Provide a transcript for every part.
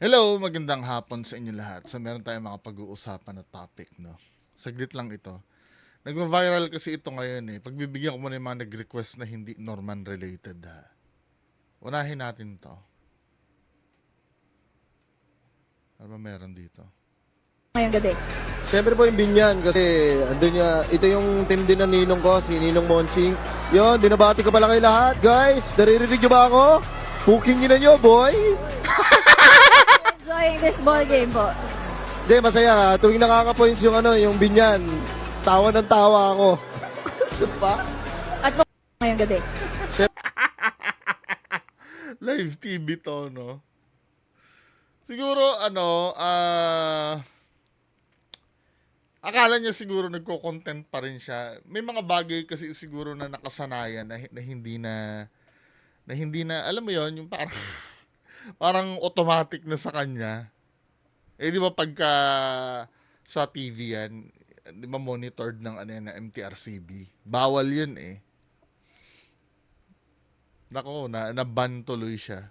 Hello, magandang hapon sa inyo lahat. So meron tayong mga pag-uusapan na topic, no? Saglit lang ito. Nagva-viral kasi ito ngayon eh. Pagbibigyan ko muna yung mga nag-request na hindi Norman related ha. Unahin natin to. Ano ba meron dito? ngayong gabi. Siyempre po yung binyan kasi andun niya, ito yung team din ng ninong ko, si Ninong Monching. Yon, binabati ko pala kayo lahat. Guys, naririnig niyo ba ako? Booking niyo na niyo, boy. Enjoying this ball game po. Hindi, masaya ha. Tuwing nakaka-points yung ano, yung binyan, tawa ng tawa ako. Sapa? At po ngayong gabi. Live TV to, no? Siguro, ano, ah... akala niya siguro nagko-content pa rin siya. May mga bagay kasi siguro na nakasanayan na, na hindi na na hindi na alam mo yon yung parang parang automatic na sa kanya. Eh di ba pagka sa TV yan, di ba monitored ng ano yan, ng MTRCB. Bawal yun eh. Nako, na na-ban tuloy siya.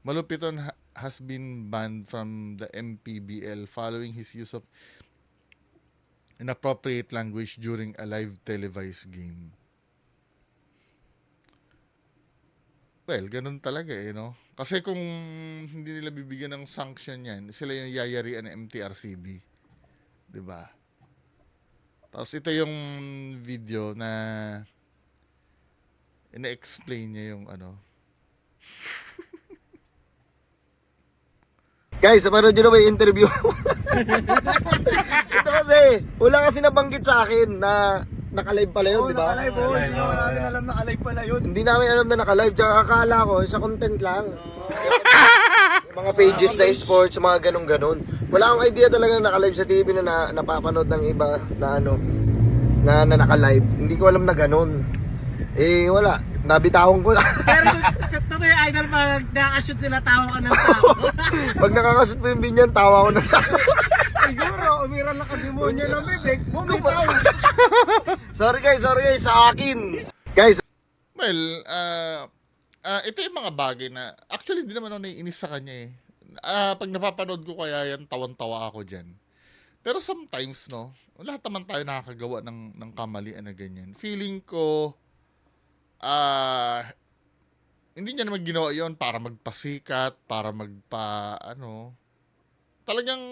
Malupiton ha- has been banned from the MPBL following his use of inappropriate language during a live televised game. Well, ganun talaga eh, no? Kasi kung hindi nila bibigyan ng sanction yan, sila yung yayarian ng MTRCB. ba? Tapos ito yung video na ina-explain niya yung ano, Guys, napanood nyo na yung interview? ito kasi, wala kasi nabanggit sa akin na naka-live pala yun, di ba? Nakalive po. Hindi naman namin alam na alive pala yun. Hindi namin alam na naka-live, tsaka akala ko, sa content lang. Yung mga pages na sports, mga ganun-ganun. Wala akong idea talaga na naka-live sa TV na, na napapanood ng iba na ano, na, na naka-live. Hindi ko alam na ganun. Eh, wala. Nabitawan ko na. Pero totoo yung idol pag nakashoot sila tawa ka ng tao. Pag nakakasot po yung binyan, tawa ko na. Siguro, umiran na kademonyo ng bibig. Bumitaw. sorry guys, sorry guys, sa akin. Guys, Well, ah ah, ito yung mga bagay na actually di naman ako naiinis sa kanya eh. Ah, pag napapanood ko kaya yan, tawan-tawa ako diyan. Pero sometimes no, lahat naman tayo nakakagawa ng ng kamalian na ganyan. Feeling ko ah hindi niya naman ginawa 'yon para magpasikat, para magpa ano. Talagang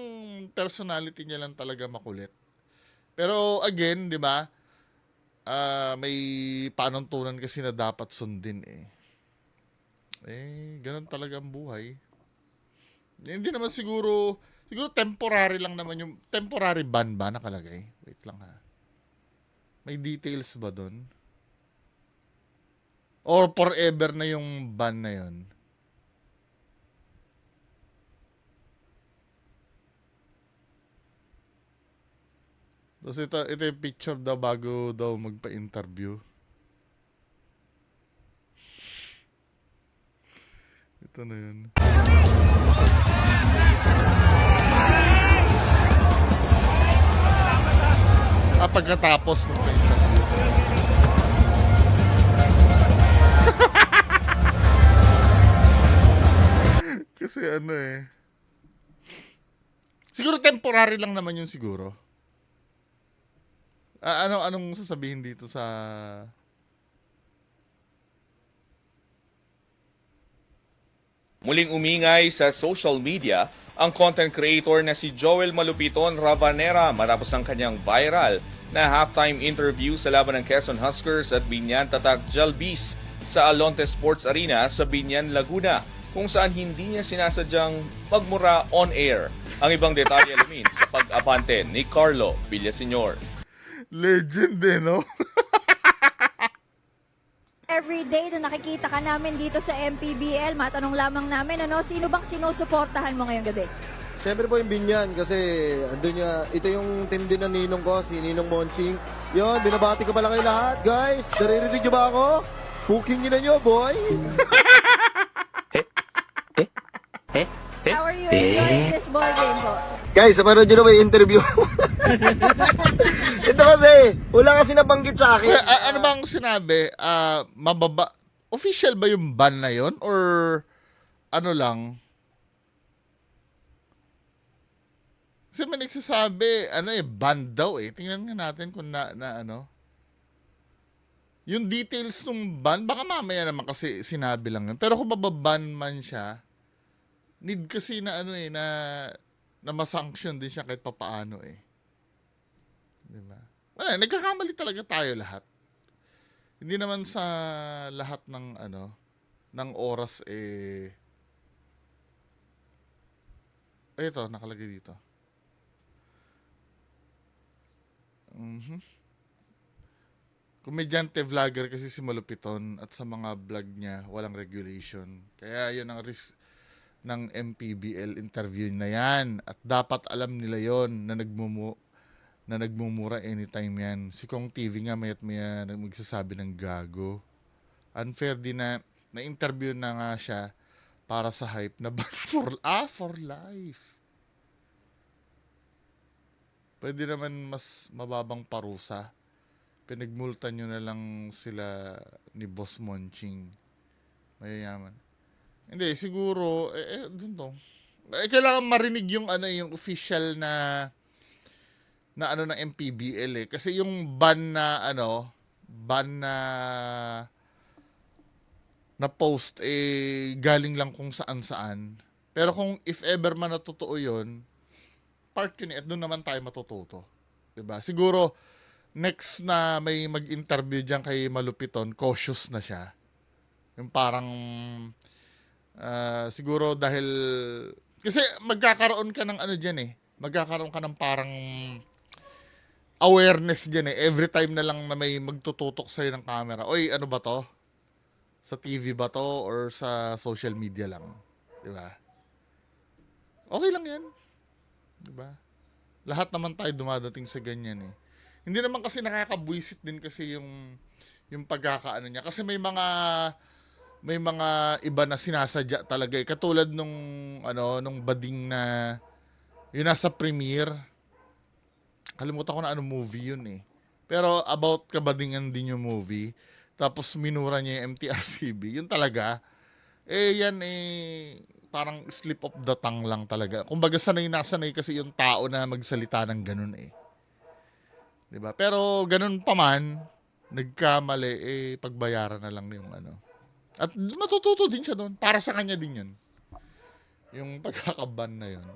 personality niya lang talaga makulit. Pero again, 'di ba? Ah, may panuntunan kasi na dapat sundin eh. Eh, ganun talaga ang buhay. Eh, Hindi naman siguro, siguro temporary lang naman yung, temporary ban ba nakalagay? Wait lang ha. May details ba doon? Or forever na yung ban na yon? Tapos ito, ito yung picture daw bago daw magpa-interview. Ito na yun. Ah, pagkatapos magpa-interview. Kasi ano eh. Siguro temporary lang naman yun siguro. Ah, ano anong sasabihin dito sa Muling umingay sa social media ang content creator na si Joel Malupiton Ravanera matapos ng kanyang viral na halftime interview sa laban ng Quezon Huskers at Binyan Tatak Jalbis sa Alonte Sports Arena sa Binyan, Laguna kung saan hindi niya sinasadyang magmura on air. Ang ibang detalye alamin sa pag-apante ni Carlo Villaseñor. Legend eh, no? Every day na nakikita ka namin dito sa MPBL, matanong lamang namin, ano, sino bang sinusuportahan mo ngayong gabi? Siyempre po yung binyan kasi andun niya, ito yung team din ng ninong ko, si Ninong Monching. Yon, binabati ko pala kayo lahat. Guys, naririnig niyo ba ako? Booking niyo na niyo, boy. How are you enjoying this ball game po? Guys, napanood nyo na ba yung interview? Ito kasi, wala kasi nabanggit sa akin. A- ano bang sinabi? Uh, mababa, official ba yung ban na yon Or ano lang? Kasi may nagsasabi, ano eh, ban daw eh. Tingnan nga natin kung na, na ano. Yung details ng ban, baka mamaya naman kasi sinabi lang yun. Pero kung mababan man siya, need kasi na ano eh, na na masanction din siya kahit papaano eh. Di ba? Wala, nagkakamali talaga tayo lahat. Hindi naman sa lahat ng ano, ng oras eh, ito, nakalagay dito. Mhm. Komedyante vlogger kasi si Malupiton at sa mga vlog niya walang regulation. Kaya yun ang risk ng MPBL interview na yan. At dapat alam nila yon na nagmumu na nagmumura anytime yan. Si Kong TV nga mayat maya magsasabi ng gago. Unfair din na na-interview na nga siya para sa hype na for, ah, for life. Pwede naman mas mababang parusa. Pinagmulta nyo na lang sila ni Boss Monching. Mayayaman. Hindi, siguro, eh, eh dun to. Eh, kailangan marinig yung ano yung official na na ano ng MPBL eh. Kasi yung ban na ano, ban na na post eh galing lang kung saan saan. Pero kung if ever man na totoo yun, part yun eh, at doon naman tayo matututo. 'Di ba? Siguro next na may mag-interview diyan kay Malupiton, cautious na siya. Yung parang ah, siguro dahil kasi magkakaroon ka ng ano diyan eh. Magkakaroon ka ng parang awareness diyan eh. Every time na lang na may magtututok sa'yo ng camera. Oy, ano ba to? Sa TV ba to or sa social media lang? 'Di ba? Okay lang 'yan. 'Di ba? Lahat naman tayo dumadating sa ganyan eh. Hindi naman kasi nakakabwisit din kasi yung yung pagkakaano niya kasi may mga may mga iba na sinasadya talaga eh. Katulad nung ano nung bading na yung nasa premiere. Kalimutan ko na ano movie yun eh. Pero about kabadingan din yung movie. Tapos minura niya yung MTRCB. Yun talaga. Eh yan eh parang slip of the tongue lang talaga. Kumbaga sanay na sanay kasi yung tao na magsalita ng ganun eh. 'Di ba? Pero ganun pa man, nagkamali eh pagbayaran na lang yung ano. At matututo din siya doon. Para sa kanya din 'yun. Yung pagkakaban na 'yun.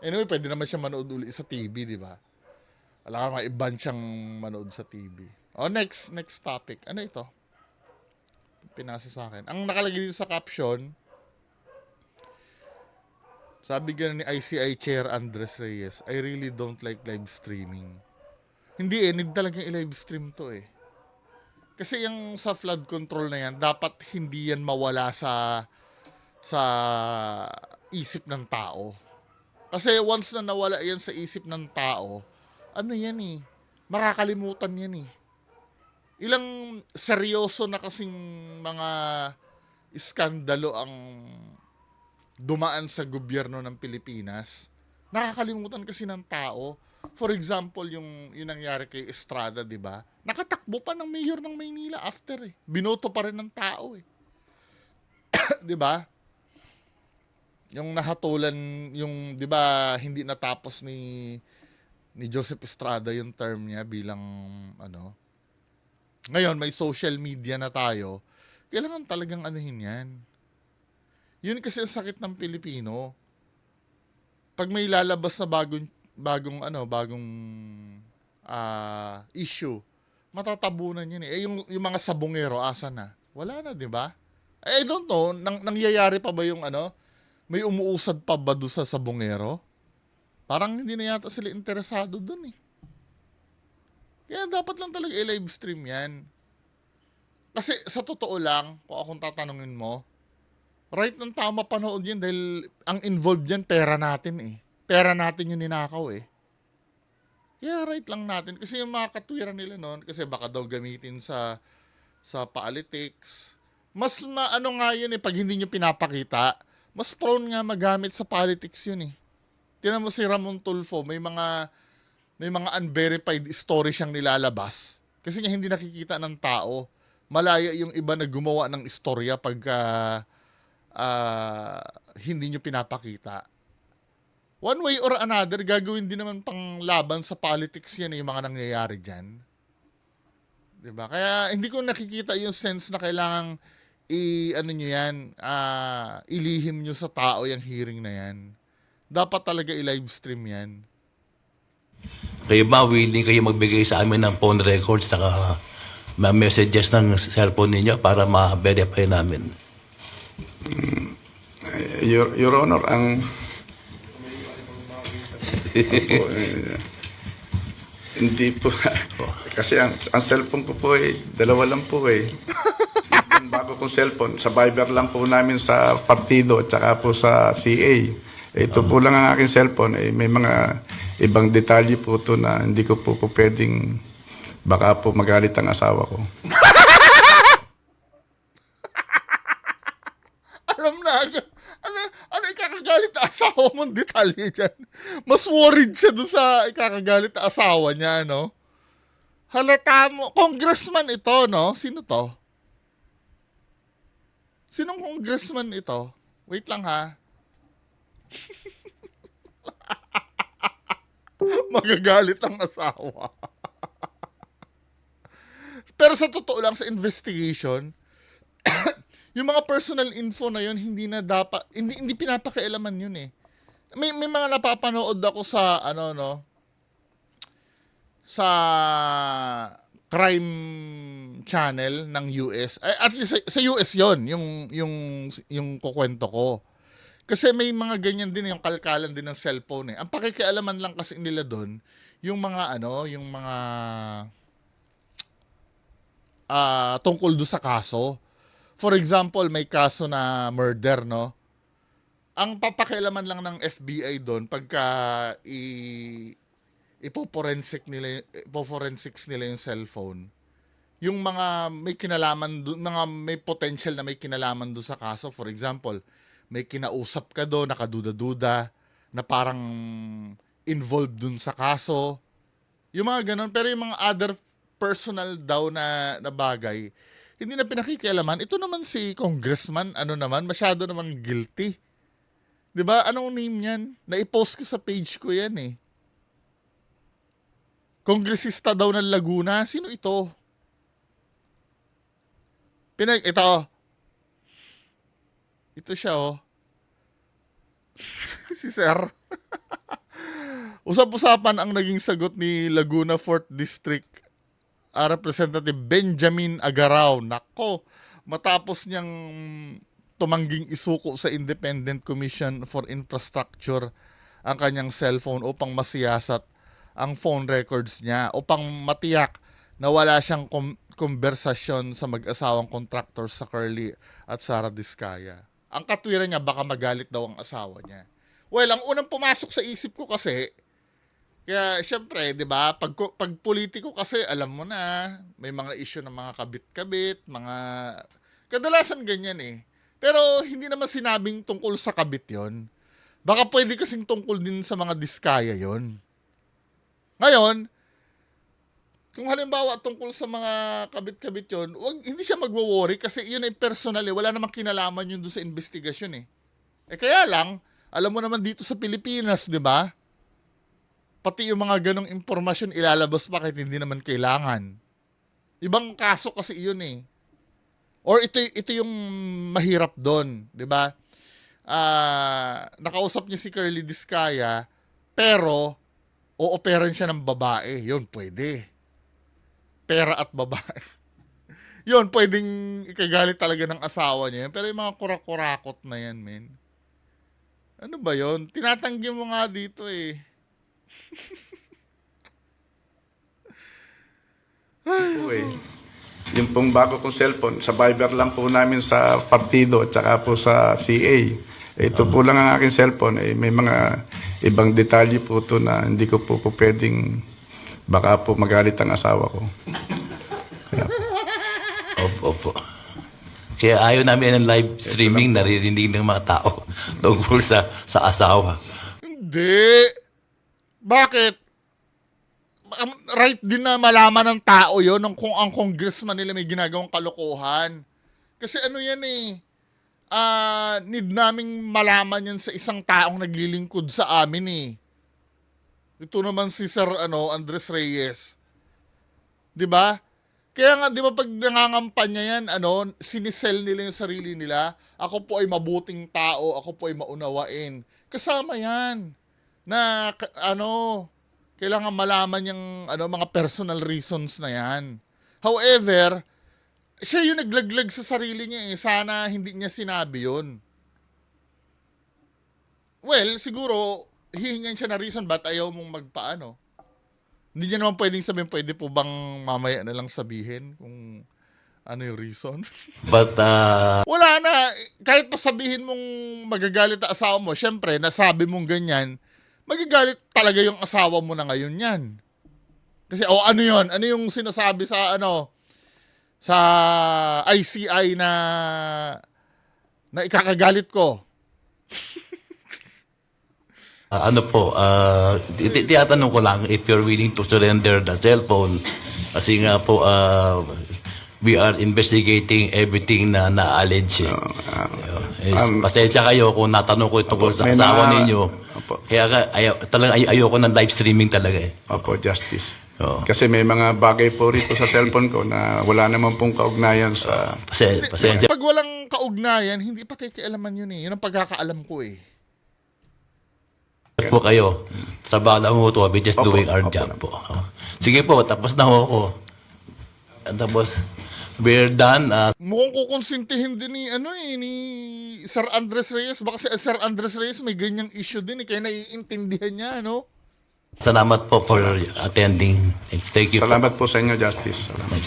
Anyway, pwede naman siya manood uli sa TV, di ba? Wala ka maiban siyang manood sa TV. Oh, next, next topic. Ano ito? Pinasa sa akin. Ang nakalagay dito sa caption, sabi ganun ni ICI Chair Andres Reyes, I really don't like live streaming. Hindi eh, need talaga i-live stream to eh. Kasi yung sa flood control na yan, dapat hindi yan mawala sa sa isip ng tao. Kasi once na nawala yan sa isip ng tao, ano yan eh, makakalimutan yan eh. Ilang seryoso na kasing mga iskandalo ang dumaan sa gobyerno ng Pilipinas, nakakalimutan kasi ng tao. For example, yung, yung nangyari kay Estrada, di ba? Nakatakbo pa ng mayor ng Maynila after eh. Binoto pa rin ng tao eh. di ba? Yung nahatulan, yung, di ba, hindi natapos ni ni Joseph Estrada yung term niya bilang ano. Ngayon, may social media na tayo. Kailangan talagang anuhin yan. Yun kasi ang sakit ng Pilipino. Pag may lalabas na bagong bagong ano, bagong ah, issue, matatabunan yun eh. Eh yung, yung mga sabongero asa na? Wala na, 'di ba? Eh, I don't know, nang, nangyayari pa ba yung ano? May umuusad pa ba doon sa sabongero? Parang hindi na yata sila interesado doon eh. Kaya dapat lang talaga i-live stream yan. Kasi sa totoo lang, kung akong tatanungin mo, right ng tao mapanood yun dahil ang involved dyan, pera natin eh. Pera natin yung ninakaw eh. Kaya right lang natin. Kasi yung mga katwiran nila noon, kasi baka daw gamitin sa sa politics. Mas maano nga yun eh, pag hindi nyo pinapakita, mas prone nga magamit sa politics yun eh. Tinan mo si Ramon Tulfo, may mga may mga unverified story siyang nilalabas. Kasi nga hindi nakikita ng tao. Malaya yung iba na gumawa ng istorya pagka ah, hindi nyo pinapakita. one way or another, gagawin din naman pang laban sa politics yan eh, yung mga nangyayari dyan. 'Di ba? Kaya hindi ko nakikita yung sense na kailangang i ano nyo yan, ah, ilihim nyo sa tao yung hearing na yan. Dapat talaga i-live stream yan. Kayo ba willing kayo magbigay sa amin ng phone records saka mga messages ng cellphone ninyo para ma-verify namin? Your, Your Honor, ang... Opo, eh, hindi po. Kasi ang, ang cellphone ko po eh, dalawa lang po eh. Yung bago kong cellphone, sa Viber lang po namin sa partido at saka po sa CA. Ito po lang ang aking cellphone. Eh, may mga ibang detalye po to na hindi ko po, po pwedeng baka po magalit ang asawa ko. Alam na agad. Ano, ano ikakagalit na asawa mong detalye dyan? Mas worried siya dun sa ikakagalit na asawa niya, no? Halata mo. Congressman ito, no? Sino to? Sinong congressman ito? Wait lang ha. Magagalit ang asawa. Pero sa totoo lang, sa investigation, yung mga personal info na yun, hindi na dapat, hindi, hindi pinapakialaman yun eh. May, may mga napapanood ako sa, ano, no, sa crime channel ng US. At least sa, sa US yon yung, yung, yung kukwento ko. Kasi may mga ganyan din, yung kalkalan din ng cellphone eh. Ang pakikialaman lang kasi nila doon, yung mga ano, yung mga ah tungkol do sa kaso. For example, may kaso na murder, no? Ang papakialaman lang ng FBI doon pagka i ipoforensic nila ipoforensics nila yung cellphone. Yung mga may kinalaman doon, mga may potential na may kinalaman doon sa kaso. For example, may kinausap ka doon, nakaduda-duda, na parang involved doon sa kaso. Yung mga ganun. Pero yung mga other personal daw na, na bagay, hindi na pinakikialaman. Ito naman si congressman, ano naman, masyado namang guilty. 'Di ba? Anong name niyan? Na-post ko sa page ko 'yan eh. Kongresista daw ng Laguna. Sino ito? Pinag ito. Ito siya oh. si Sir. Usap-usapan ang naging sagot ni Laguna 4th District ah, Representative Benjamin Agaraw. Nako, matapos niyang tumangging isuko sa Independent Commission for Infrastructure ang kanyang cellphone upang masiyasat ang phone records niya upang matiyak na wala siyang kom- konversasyon sa mag-asawang contractor sa Curly at Sara Diskaya. Ang katwiran niya baka magalit daw ang asawa niya. Well, ang unang pumasok sa isip ko kasi kaya syempre, 'di ba, pag pag politiko kasi alam mo na, may mga issue ng mga kabit-kabit, mga kadalasan ganyan eh. Pero hindi naman sinabing tungkol sa kabit 'yon. Baka pwede kasing tungkol din sa mga diskaya 'yon. Ngayon, kung halimbawa tungkol sa mga kabit-kabit 'yon, wag hindi siya magwo-worry kasi 'yun ay personal eh, wala namang kinalaman 'yun doon sa investigasyon eh. Eh kaya lang, alam mo naman dito sa Pilipinas, 'di ba? pati yung mga ganong impormasyon ilalabas pa kahit hindi naman kailangan. Ibang kaso kasi yun eh. Or ito, ito yung mahirap doon, di ba? Ah, nakausap niya si Curly Diskaya, pero o-operan siya ng babae. Yun, pwede. Pera at babae. yun, pwedeng ikagalit talaga ng asawa niya. Pero yung mga kurak-kurakot na yan, men. Ano ba yon? Tinatanggi mo nga dito eh. po eh. Yung pong bago kong cellphone, sa Viber lang po namin sa partido at saka po sa CA. Ito po lang ang aking cellphone. Eh, may mga ibang detalye po to na hindi ko po, po pwedeng baka po magalit ang asawa ko. Opo, opo. Kaya ayaw namin ng live streaming naririnig ng mga tao tungkol sa sa asawa. Hindi. Bakit? Um, Right din na malaman ng tao yon ng kung ang congressman nila may ginagawang kalokohan. Kasi ano yan eh, ah, need naming malaman yan sa isang taong naglilingkod sa amin eh. Ito naman si Sir ano, Andres Reyes. 'Di ba? Kaya nga 'di ba pag nangangampanya yan, ano, sinisell nila yung sarili nila. Ako po ay mabuting tao, ako po ay maunawain. Kasama 'yan na ano, kailangan malaman yung ano mga personal reasons na 'yan. However, siya yung naglaglag sa sarili niya eh. Sana hindi niya sinabi 'yon. Well, siguro hihingan siya na reason ba't ayaw mong magpaano. Hindi niya naman pwedeng sabihin, pwede po bang mamaya na lang sabihin kung ano yung reason? But uh, Wala na. Kahit pa sabihin mong magagalit ang asawa mo, syempre, nasabi mong ganyan, magagalit talaga yung asawa mo na ngayon yan. Kasi, oh, ano yon Ano yung sinasabi sa, ano, sa ICI na na ikakagalit ko? Uh, ano po, uh, ti- tiyatanong ko lang if you're willing to surrender the cellphone. Kasi nga po, uh, we are investigating everything na na-allege. Eh. Yes, um, pasensya kayo kung natanong ko tungkol sa asawa mga- ninyo. Opo. Kaya ka, ayaw, talagang ay, ayoko ng live streaming talaga eh. Opo, Justice. Oo. Kasi may mga bagay po rito sa cellphone ko na wala naman pong kaugnayan sa... Pasen- pasensya. Pag walang kaugnayan, hindi pa kikialaman yun eh. Yun ang pagkakaalam ko eh. Po kayo. Trabaho lang ho to. We're just Opo, doing our opo job po. Sige po, tapos na ho ako. At Tapos, we're done. Uh, Mukhang kukonsintihin din ni, ano eh, ni Sir Andres Reyes. Baka si Sir Andres Reyes may ganyang issue din eh. Kaya naiintindihan niya, no? salamat po for attending. Thank you po. Salamat po sa inyo, Justice. Salamat.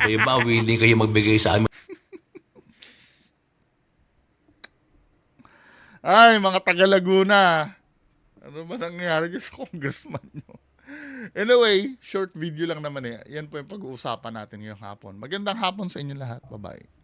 Kayo ba, willing kayo magbigay sa amin Ay, mga taga Laguna. Ano ba nangyayari sa congressman nyo? Anyway, short video lang naman eh. Yan po yung pag-uusapan natin ngayong hapon. Magandang hapon sa inyo lahat. Bye-bye.